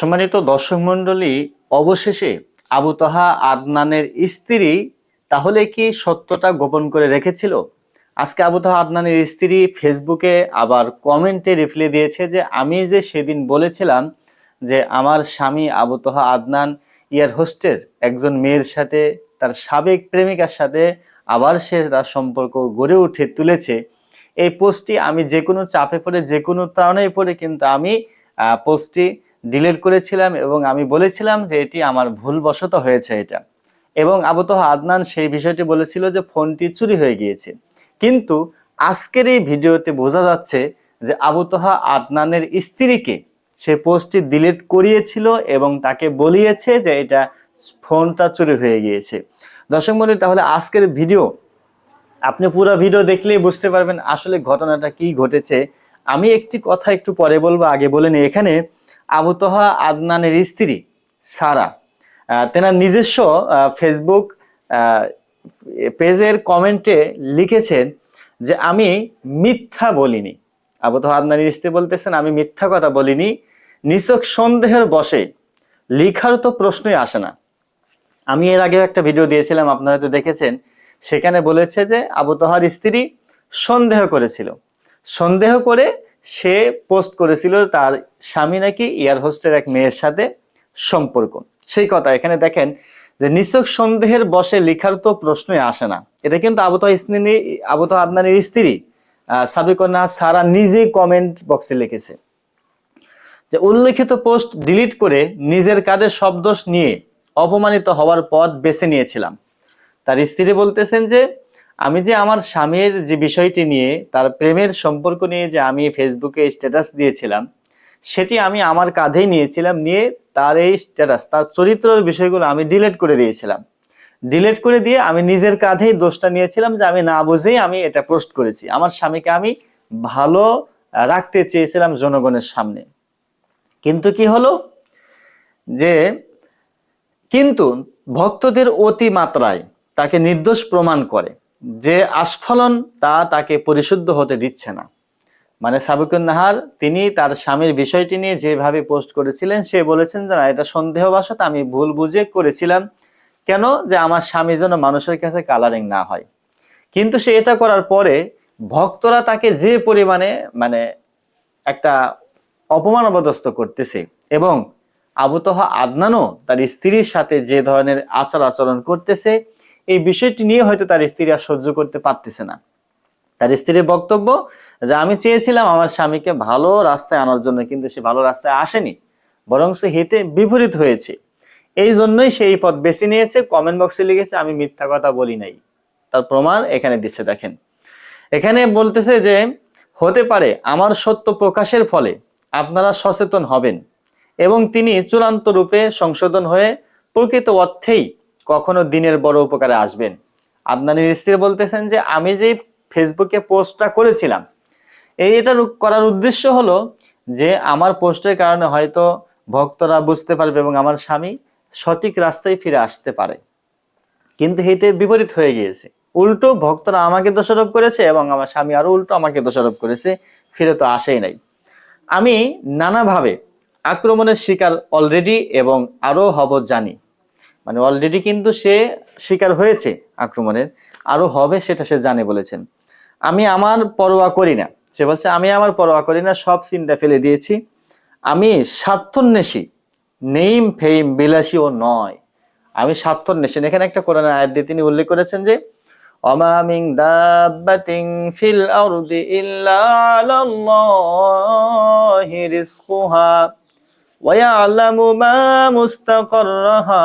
সম্মানিত দর্শক মন্ডলী অবশেষে আবু তাহা আদনানের স্ত্রী, তাহলে কি সত্যটা গোপন করে রেখেছিল? আজকে আবু তাহা আদনানের স্ত্রী ফেসবুকে আবার কমেন্টে রিপ্লাই দিয়েছে যে, আমি যে সেদিন বলেছিলাম যে আমার স্বামী আবু তাহা আদনান ইয়ার হোস্টের একজন মেয়ের সাথে, তার সাবেক প্রেমিকার সাথে আবার সে তার সম্পর্ক গড়ে উঠে তুলেছে। এই পোস্টটি আমি যে কোনো চাপে পড়ে, যে কোনো তাড়নায় পড়ে, কিন্তু আমি পোস্টটি ডিলিট করেছিলাম এবং আমি বলেছিলাম যে এটি আমার ভুলবশত হয়েছে এটা। এবং আবুতহ আদনান সেই বিষয়টি বলেছিল যে ফোনটি চুরি হয়ে গিয়েছে। কিন্তু আজকের এই ভিডিওতে বোঝা যাচ্ছে যে আবুতহা আদনানের স্ত্রীকে সে পোস্টটি ডিলিট করিয়েছিল এবং তাকে বলিয়েছে যে এটা ফোনটা চুরি হয়ে গিয়েছে। দর্শক মন্ডলী, তাহলে আজকের ভিডিও, আপনি পুরো ভিডিও দেখলেই বুঝতে পারবেন আসলে ঘটনাটা কি ঘটেছে। আমি একটি কথা একটু পরে বলব, আগে বলে নিই এখানে আবুতহা আদনানের স্ত্রী সারা। তেনার নিজস্ব ফেসবুক পেজের কমেন্টে লিখেছেন যে, আমি মিথ্যা বলিনি। আবুতহা আদনানের স্ত্রী বলতেছেন, আমি মিথ্যা কথা বলিনি। নিছক সন্দেহের বসে লিখার তো প্রশ্নই আসে না। আমি এর আগে একটা ভিডিও দিয়েছিলাম, আপনারা তো দেখেছেন। সেখানে বলেছে যে, আবুতহার স্ত্রী সন্দেহ করেছিল। সন্দেহ করে সে পোস্ট করেছিল তার স্বামী নাকি এয়ার হোস্টের এক মেয়ের সাথে সম্পর্ক। সেই কথা, এখানে দেখেন যে নিছক সন্দেহের বসে লিখার তো প্রশ্নই আসে না। এটা কিন্তু আবু তহা স্ত্রী আবু তহা আদনানের স্ত্রী সাবিকন্যা সারা নিজেই কমেন্ট বক্সে লিখেছে। যে উল্লেখিত পোস্ট ডিলিট করে নিজের কাঁধে সব দোষ নিয়ে অপমানিত হওয়ার পথ বেছে নিয়েছিলাম। তার স্ত্রী বলতেছেন যে আমি যে আমার স্বামীর যে বিষয়টি নিয়ে, তার প্রেমের সম্পর্ক নিয়ে যে আমি ফেসবুকে স্ট্যাটাস দিয়েছিলাম, সেটি আমি আমার কাঁধেই নিয়েছিলাম, নিয়ে তার এই স্ট্যাটাস, তার চরিত্রের বিষয়গুলো আমি ডিলিট করে দিয়েছিলাম। ডিলিট করে দিয়ে আমি নিজের কাঁধেই দোষটা নিয়েছিলাম যে আমি না বুঝেই আমি এটা পোস্ট করেছি। আমার স্বামীকে আমি ভালো রাখতে চেয়েছিলাম জনগণের সামনে। কিন্তু কি হলো? যে কিন্তু ভক্তদের অতি মাত্রায় তাকে নির্দোষ প্রমাণ করে। যে আস্ফলন তা তাকে পরিশুদ্ধ হতে দিচ্ছে না। মানে সাবিকুন নাহার তিনি তার স্বামীর বিষয়টি নিয়ে যেভাবে পোস্ট করেছিলেন, সে বলেছেন যে না, এটা সন্দেহবশত আমি ভুল বুঝে করেছিলাম। কেন? যে আমার স্বামী যেন মানুষের কাছে কালারিং না হয়। কিন্তু সে এটা করার পরে ভক্তরা তাকে যে পরিমাণে মানে একটা অপমান অবদস্ত করতেছে এবং আবু তহা আদনানও তার স্ত্রীর সাথে যে ধরনের আচার আচরণ করতেছে এই বিষয়টি নিয়ে হয়তো তার স্ত্রী আর সহ্য করতে পারতেছে না। তার স্ত্রীর বক্তব্য যে আমি চেয়েছিলাম আমার স্বামীকে ভালো রাস্তায় আনার জন্য, কিন্তু সে ভালো রাস্তায় আসেনি, বরং সে হেঁটে বিপরীত হয়েছে। এই জন্যই সে এই পথ বেছে নিয়েছে। কমেন্ট বক্সে লিখেছে, আমি মিথ্যা কথা বলি নাই। তার প্রমাণ এখানে দিচ্ছে, দেখেন। এখানে বলতেছে যে, হতে পারে আমার সত্য প্রকাশের ফলে আপনারা সচেতন হবেন এবং তিনি চূড়ান্ত রূপে সংশোধন হয়ে প্রকৃত অর্থেই কখনো দিনের বড় উপকারে আসবেন। আদনানির স্ত্রী বলতেছেন যে, আমি যে ফেসবুকে পোস্টটা করেছিলাম, এই এটা করার উদ্দেশ্য হলো যে, আমার পোস্টের কারণে হয়তো ভক্তরা বুঝতে পারবে এবং আমার স্বামী সঠিক রাস্তায় ফিরে আসতে পারে। কিন্তু হিতে বিপরীত হয়ে গিয়েছে। উল্টো ভক্তরা আমাকে দোষারোপ করেছে এবং আমার স্বামী আরও উল্টো আমাকে দোষারোপ করেছে, ফিরে তো আসেই নাই। আমি নানাভাবে আক্রমণের শিকার অলরেডি এবং আরও হব জানি। মানে অলরেডি কিন্তু সে শিকার হয়েছে আক্রমণের, আরও হবে সেটা সে জানে বলেছেন। আমি আমার পরোয়া করি না। সে বলছে, আমি আমার পরোয়া করি না, সব চিন্তা ফেলে দিয়েছি। আমি স্বার্থন্বেষী, নেইম ফেইম বিলাসীও নয়। আমি স্বার্থন্বেষী। এখানে একটা কোরআন আয়াত দিয়ে তিনি উল্লেখ করেছেন যে, অমা মিন দাব্বাতিন ফিল আরদি ইল্লা আলাল্লাহি রিজকুহা। মা মুস্তাকাররাহা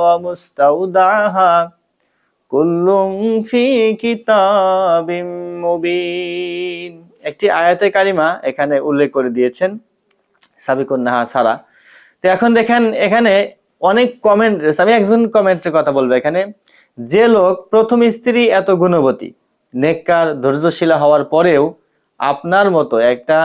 ওয়া মুস্তাওদাহা কুল্লুম ফি কিতাবিম মুবিন একটি আয়াতে কারিমা এখানে উল্লেখ করে দিয়েছেন সাবিকুন নাহা সারা। তো এখন দেখেন এখানে অনেক কমেন্ট আমি একজন কমেন্টের কথা বলব এখানে। যে লোক প্রথম স্ত্রী এত গুণবতী, নেককার, ধৈর্যশীলা হওয়ার পরেও আপনার মতো একটা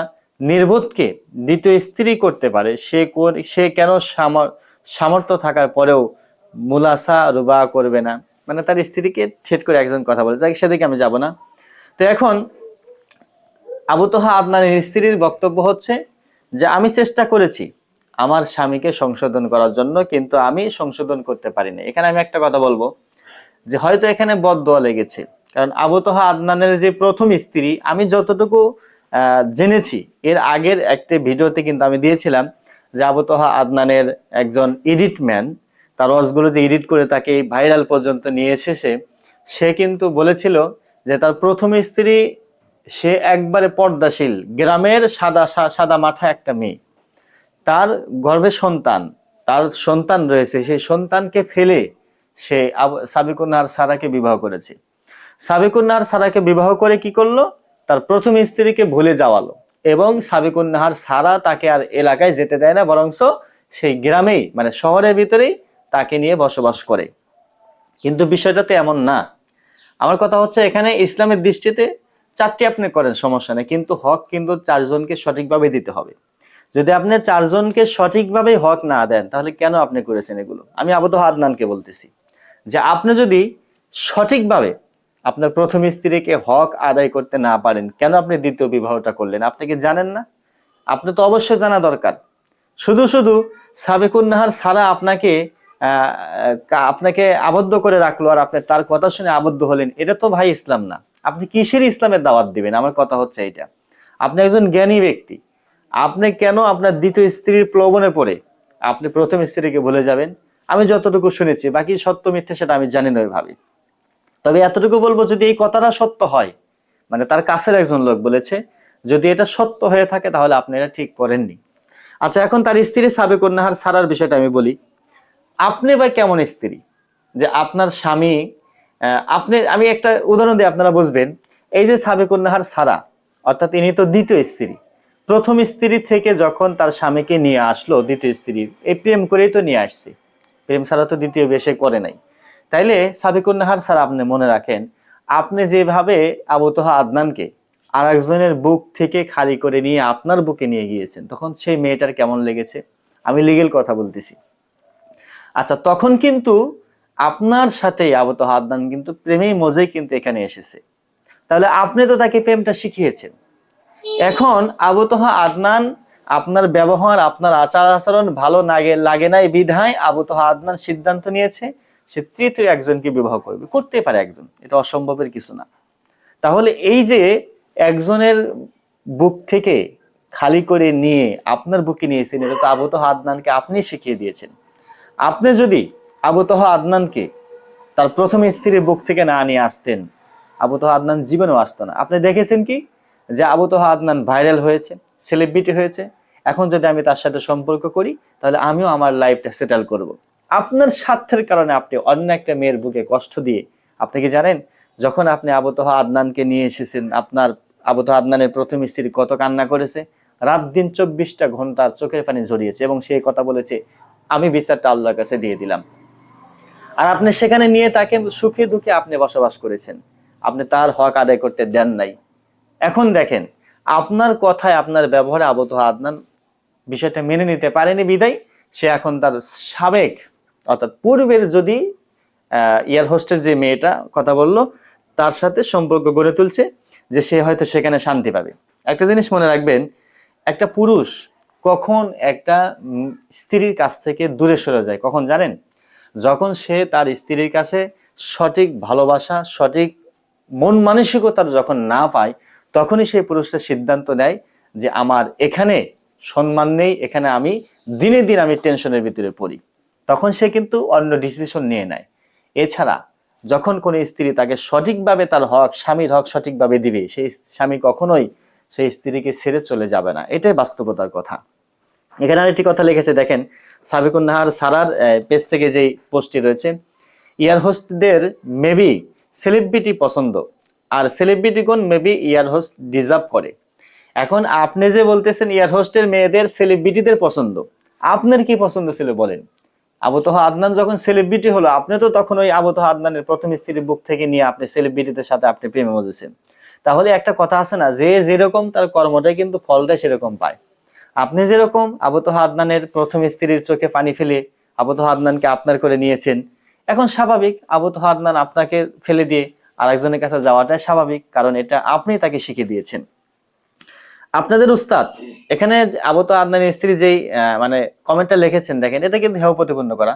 নির্বোধকে দ্বিতীয় স্ত্রী করতে পারে, সে সে কেন সামর- সামর্থ্য থাকার পরেও মুলাসা রুবা করবে না? মানে তার স্ত্রীকে ঠেট করে একজন কথা বলে যাই সেদিকে আমি যাব না। তো এখন আবু তোহা আপনার স্ত্রীর বক্তব্য হচ্ছে যে, আমি চেষ্টা করেছি আমার স্বামীকে সংশোধন করার জন্য, কিন্তু আমি সংশোধন করতে পারিনি। এখানে আমি একটা কথা বলব যে, হয়তো এখানে বদ দোয়া লেগেছে। কারণ আবু তোহা আদনানের যে প্রথম স্ত্রী, আমি যতটুকু জেনেছি। এর আগের একটি ভিডিওতে কিন্তু আমি দিয়েছিলাম যে আবু তোহা আদনানের একজন এডিট ম্যান, তার রসগুলো যে এডিট করে তাকে ভাইরাল পর্যন্ত নিয়ে এসেছে, সে কিন্তু বলেছিল যে তার প্রথম স্ত্রী, সে একবারে পর্দাশীল, গ্রামের সাদা সাদা মাথা একটা মেয়ে। তার গর্ভে সন্তান, তার সন্তান রয়েছে, সেই সন্তানকে ফেলে সে সাবিকুন্নার সারাকে বিবাহ করেছে। সাবিকুন্নাহার সারাকে বিবাহ করে কি করল? তার প্রথম স্ত্রীকে ভুলে যাওয়ালো এবং সাবিকুন্নাহার সারা তাকে আর এলাকায় যেতে দেয় না, বরংস সেই গ্রামেই মানে শহরের ভিতরেই তাকে নিয়ে বসবাস করে। কিন্তু বিষয়টা তো এমন না। আমার কথা হচ্ছে, এখানে ইসলামের দৃষ্টিতে চারটি আপনি করেন, সমস্যা নেই। কিন্তু হক কিন্তু চারজনকে সঠিকভাবে দিতে হবে। যদি আপনি চারজনকে সঠিকভাবে হক না দেন, তাহলে কেন আপনি করেছেন এগুলো? আমি আবুত আদনানকে বলতেছি যে, আপনি যদি সঠিকভাবে আপনার প্রথম স্ত্রীকে হক আদায় করতে না পারেন, কেন আপনি দ্বিতীয় বিবাহটা করলেন? আপনি কি জানেন না? আপনি তো অবশ্যই জানা দরকার। শুধু শুধু সাবেকুন নাহার সারা আপনাকে আপনাকে আবদ্ধ করে রাখল আর আপনি তার কথা শুনে আবদ্ধ হলেন, এটা তো ভাই ইসলাম না। আপনি কিসের ইসলামের দাওয়াত দিবেন? আমার কথা হচ্ছে এটা আপনি একজন জ্ঞানী ব্যক্তি। আপনি কেন আপনার দ্বিতীয় স্ত্রীর প্লবনে পড়ে? আপনি প্রথম স্ত্রীকে ভুলে যাবেন। আমি যতটুকু শুনেছি, বাকি সত্য মিথ্যে সেটা আমি জানি না ওইভাবে। তবে এতটুকু বলব, যদি এই কথাটা সত্য হয় মানে তার কাছের একজন লোক বলেছে, যদি এটা সত্য হয়ে থাকে, তাহলে আপনি এটা ঠিক করেননি। আচ্ছা এখন তার স্ত্রী সাবেকুন্নাহার সারার বিষয়টা আমি বলি। আপনি বা কেমন স্ত্রী? যে আপনার স্বামী আপনি, আমি একটা উদাহরণ দিই আপনারা বুঝবেন। এই যে সাবেকুন্নাহার সারা, অর্থাৎ ইনি তো দ্বিতীয় স্ত্রী। প্রথম স্ত্রী থেকে যখন তার স্বামীকে নিয়ে আসলো, দ্বিতীয় স্ত্রীর এই প্রেম করেই তো নিয়ে আসছে। প্রেম ছাড়া তো দ্বিতীয় বেশে করে নাই। তাইলে সাবিকুন্নাহার স্যার আপনি মনে রাখেন, আপনি যেভাবে আবতহা আদনানকে আর একজনের বুক থেকে খালি করে নিয়ে আপনার বুকে নিয়ে গিয়েছেন, তখন সেই মেয়েটার কেমন লেগেছে? আমি লিগেল কথা বলতেছি। আচ্ছা তখন কিন্তু আপনার সাথে আবতহা আদনান কিন্তু প্রেমেই মজেই কিন্তু এখানে এসেছে। তাহলে আপনি তো তাকে প্রেমটা শিখিয়েছেন। এখন আবতহা আদনান, আপনার ব্যবহার, আপনার আচার আচরণ ভালো লাগে লাগে নাই বিধায় আবতহা আদনান সিদ্ধান্ত নিয়েছে। সে তৃতীয় একজনকে বিবাহ করবে। করতে পারে একজন, এটা অসম্ভবের কিছু না। তাহলে এই যে একজনের বুক থেকে খালি করে নিয়ে আপনার বুকে নিয়েছেন, এটা তো আবতহ আদনানকে আপনি শিখিয়ে দিয়েছেন। আপনি যদি আবতহ আদনানকে তার প্রথম স্ত্রীর বুক থেকে না নিয়ে আসতেন, আবতহ আদনান জীবনেও আসতো না। আপনি দেখেছেন কি? যে আবতহ আদনান ভাইরাল হয়েছে, সেলিব্রিটি হয়েছে। এখন যদি আমি তার সাথে সম্পর্ক করি, তাহলে আমিও আমার লাইফটা সেটেল করব। আপনার স্বার্থের কারণে আপনি অন্য একটা মেয়ের বুকে কষ্ট দিয়ে, আপনি কি জানেন? যখন আপনি আবতহ আদনানকে নিয়ে এসেছেন, আপনার আবতহ আদনানের প্রথম স্ত্রী কত কান্না করেছে? রাত দিন চব্বিশটা ঘণ্টার চোখের পানি ঝরিয়েছে এবং সে কথা বলেছে, আমি বিচারটা আল্লাহর কাছে দিয়ে দিলাম। আর আপনি সেখানে নিয়ে তাকে সুখে দুঃখে আপনি বসবাস করেছেন। আপনি তার হক আদায় করতে দেন নাই। এখন দেখেন, আপনার কথায় আপনার ব্যবহারে আবদ্ধ আদনান বিষয়টা মেনে নিতে পারেনি বিদায়। সে এখন তার সাবেক অর্থাৎ পূর্বের যদি ইয়ার হোস্টের যে মেয়েটা কথা বলল, তার সাথে সম্পর্ক গড়ে তুলছে, যে সে হয়তো সেখানে শান্তি পাবে। একটা জিনিস মনে রাখবেন, একটা পুরুষ কখন একটা স্ত্রীর কাছ থেকে দূরে সরে যায়, কখন জানেন? যখন সে তার স্ত্রীর কাছে সঠিক ভালোবাসা, সঠিক মন মানসিকতার যখন না পায়, তখনই সেই পুরুষটা সিদ্ধান্ত নেয় যে আমার এখানে সম্মান নেই, এখানে আমি দিনে দিন আমি টেনশনের ভিতরে পড়ি। তখন সে কিন্তু অন্য ডিসিশন নিয়ে নেয়। এছাড়া যখন কোনো স্ত্রী তাকে সঠিকভাবে তার হক, স্বামীর হক সঠিকভাবে দিবে, সেই স্বামী কখনোই সেই স্ত্রীকে ছেড়ে চলে যাবে না। এটাই বাস্তবতার কথা। এখানে আরেকটি কথা লিখেছে, দেখেন সাবিকুন নাহার সারার পেজ থেকে যেই পোস্টটি রয়েছে, ইয়ার হোস্টদের মেবি সেলিব্রিটি পছন্দ, আর সেলিব্রিটিগণ মেবি ইয়ার হোস্ট ডিজার্ভ করে। এখন আপনি যে বলতেছেন, ইয়ার হোস্টের মেয়েদের সেলিব্রিটিদের পছন্দ, আপনার কি পছন্দ ছিল বলেন? আবতহ আদনান যখন সেলিব্রিটি হলো, আপনি তো তখন ওই আবতহ আদনানের প্রথম স্ত্রীর বুক থেকে নিয়ে আপনি সেলিব্রিটিদের সাথে আপনি প্রেমে মজেছেন। তাহলে একটা কথা আছে না, যে যেরকম তার কর্মটাই কিন্তু ফলটা সেরকম পায়। আপনি যেরকম আবতহ আদনানের প্রথম স্ত্রীর চোখে পানি ফেলে আবতহ আদনানকে আপনার করে নিয়েছেন, এখন স্বাভাবিক আবতহ আদনান আপনাকে ফেলে দিয়ে আরেকজনের কাছে যাওয়াটাই স্বাভাবিক, কারণ এটা আপনি তাকে শিখিয়ে দিয়েছেন। আপনাদের উস্তাদ, এখানে আবু তো আদনানের স্ত্রী যেই মানে কমেন্টটা লিখেছেন, দেখেন, এটা কিন্তু হেয় প্রতিপন্ন করা।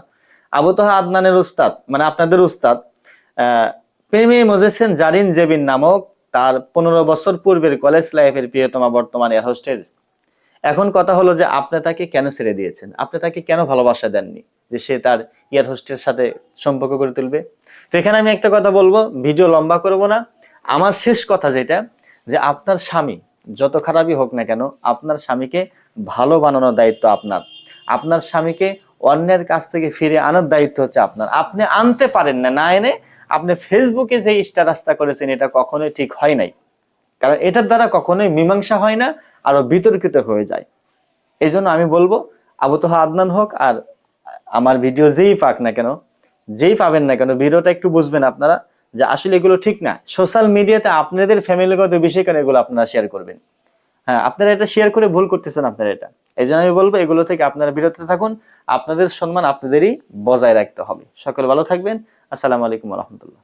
আবু তো আদনানের উস্তাদ মানে আপনাদের উস্তাদ প্রেমী মজেসেন জারিন জেবিন নামক তার পনেরো বছর পূর্বের কলেজ লাইফের প্রিয়তমা বর্তমান হোস্টেল। এখন কথা হলো যে আপনি তাকে কেন ছেড়ে দিয়েছেন? আপনি তাকে কেন ভালোবাসা দেননি যে সে তার ইয়ার হোস্টের সাথে সম্পর্ক করে তুলবে? তো এখানে আমি একটা কথা বলব, ভিডিও লম্বা করব না। আমার শেষ কথা যেটা, যে আপনার স্বামী যত খারাপই হোক না কেন, আপনার স্বামীকে ভালো বানানোর দায়িত্ব আপনার। আপনার স্বামীকে অন্যের কাছ থেকে ফিরে আনার দায়িত্ব হচ্ছে আপনার। আপনি আনতে পারেন না না এনে আপনি ফেসবুকে যে স্ট্যাটাসটা করেছেন, এটা কখনোই ঠিক হয় নাই। কারণ এটার দ্বারা কখনোই মীমাংসা হয় না, আরও বিতর্কিত হয়ে যায়। এই আমি বলব আবু তোহা আদনান হোক আর আমার ভিডিও যেই পাক না কেন, যেই পাবেন না কেন, ভিডিওটা একটু বুঝবেন আপনারা। যে আসলে এগুলো ঠিক না। সোশ্যাল মিডিয়াতে আপনাদের ফ্যামিলিগত বিষয় কেন এগুলো আপনারা শেয়ার করবেন। হ্যাঁ আপনারা এটা শেয়ার করে ভুল করতেছেন আপনারা এটা। এই জন্য আমি বলব, এগুলো থেকে আপনারা বিরত থাকুন। আপনাদের সম্মান আপনাদেরই বজায় রাখতে হবে। সকলে ভালো থাকবেন। আসসালামু আলাইকুম রহমতুল্লাহ।